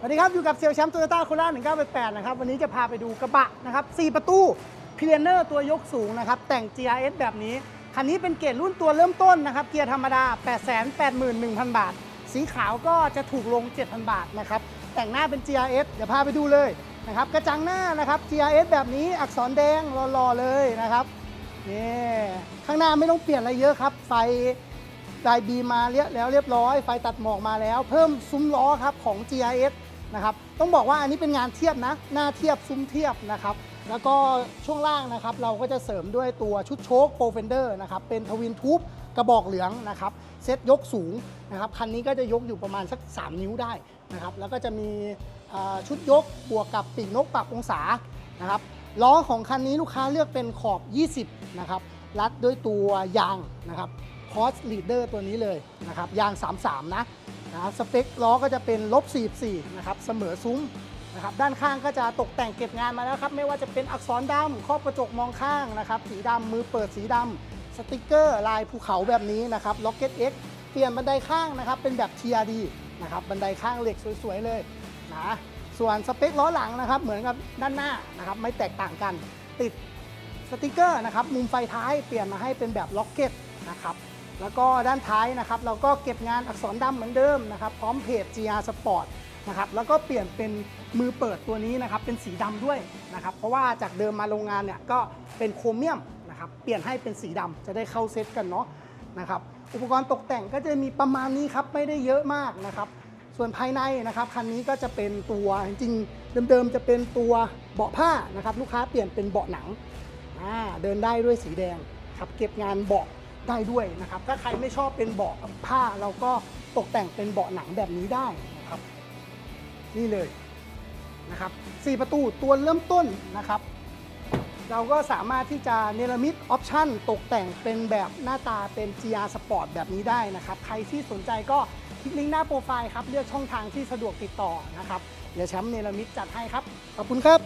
สวัสดีครับ อยู่กับเซลแชมป์โตโยต้าโคราช1988 นะครับ วันนี้จะพาไปดูกระบะนะครับ 4 ประตูพ l เนอร์ตัวยกสูงนะครับ แต่ง GRS แบบนี้ คันนี้เป็นเกียรดรุ่นตัวเริ่มต้นนะครับ เกียร์ธรรมดา 881,000 บาท สีขาวก็จะถูกลง 7,000 บาทนะครับ แต่งหน้าเป็น GRS เดี๋ยวพาไปดูเลยนะครับ กระจังหน้านะครับ GRS แบบนี้อักษรแดงรอๆเลยนะครับนี่ข้างหน้าไม่ต้องเปลี่ยนอะไรเยอะครับ ไฟไดบีมาเรียบแล้วเรียบร้อย ไฟตัดหมอกมาแล้ว เพิ่มซุ้มล้อครับของ GRS นะครับ ต้องบอกว่าอันนี้เป็นงานเทียบนะ หน้าเทียบซุ้มเทียบนะครับ แล้วก็ช่วงล่างนะครับ เราก็จะเสริมด้วยตัวชุดโชคโปรเฟนเดอร์นะครับ เป็นทวินทูบกระบอกเหลืองนะครับ เซ็ตยกสูงนะครับ คันนี้ก็จะยกอยู่ประมาณสัก 3 นิ้วได้นะครับ แล้วก็จะมีชุดยกบวกกับปีกนกปรับองศานะครับ ล้อของคันนี้ลูกค้าเลือกเป็นขอบ 20 นะครับ รัดด้วยตัวยางนะครับคอสลีดเดอร์ตัวนี้เลยนะครับ ยาง 33 นะ นะครับสเปคล้อก็จะเป็นลบ44นะครับเสมอซุ้มนะครับด้านข้างก็จะตกแต่งเก็บงานมาแล้วครับไม่ว่าจะเป็นอักษรดำครอบกระจกมองข้างนะครับสีดำมือเปิดสีดำสติกเกอร์ลายภูเขาแบบนี้นะครับ Rocket X เปลี่ยนบันไดข้างนะครับเป็นแบบ TRD นะครับบันไดข้างเหล็กสวยๆเลยนะส่วนสเปคล้อหลังนะครับเหมือนกับด้านหน้านะครับไม่แตกต่างกันติดสติกเกอร์นะครับมุมไฟท้ายเปลี่ยนมาให้เป็นแบบล็อกเก็ตนะครับ แล้วก็ด้านท้ายนะครับเราก็เก็บงานอักษรดำเหมือนเดิมนะครับพร้อมเพจ GR Sport นะครับแล้วก็เปลี่ยนเป็นมือเปิดตัวนี้นะครับเป็นสีดำด้วยนะครับเพราะว่าจากเดิมมาโรงงานเนี่ยก็เป็นโครเมียมนะครับเปลี่ยนให้เป็นสีดำจะได้เข้าเซตกันเนาะนะครับอุปกรณ์ตกแต่งก็จะมีประมาณนี้ครับไม่ได้เยอะมากนะครับส่วนภายในนะครับคันนี้ก็จะเป็นตัวจริงๆเดิมๆจะเป็นตัวเบาะผ้านะครับลูกค้าเปลี่ยนเป็นเบาะหนังเดินได้ด้วยสีแดงครับเก็บงานเบาะ ได้ด้วยนะครับ ถ้าใครไม่ชอบเป็นเบาะผ้าเราก็ตกแต่งเป็นเบาะหนังแบบนี้ได้นะครับ นี่เลยนะครับสี่ประตูตัวเริ่มต้นนะครับ เราก็สามารถที่จะเนรมิตออปชั่นตกแต่งเป็นแบบหน้าตาเป็น GR Sport แบบนี้ได้นะครับ ใครที่สนใจก็คลิกลิงก์หน้าโปรไฟล์ครับ เลือกช่องทางที่สะดวกติดต่อนะครับ เดี๋ยวแชมป์เนรมิตจัดให้ครับ ขอบคุณครับ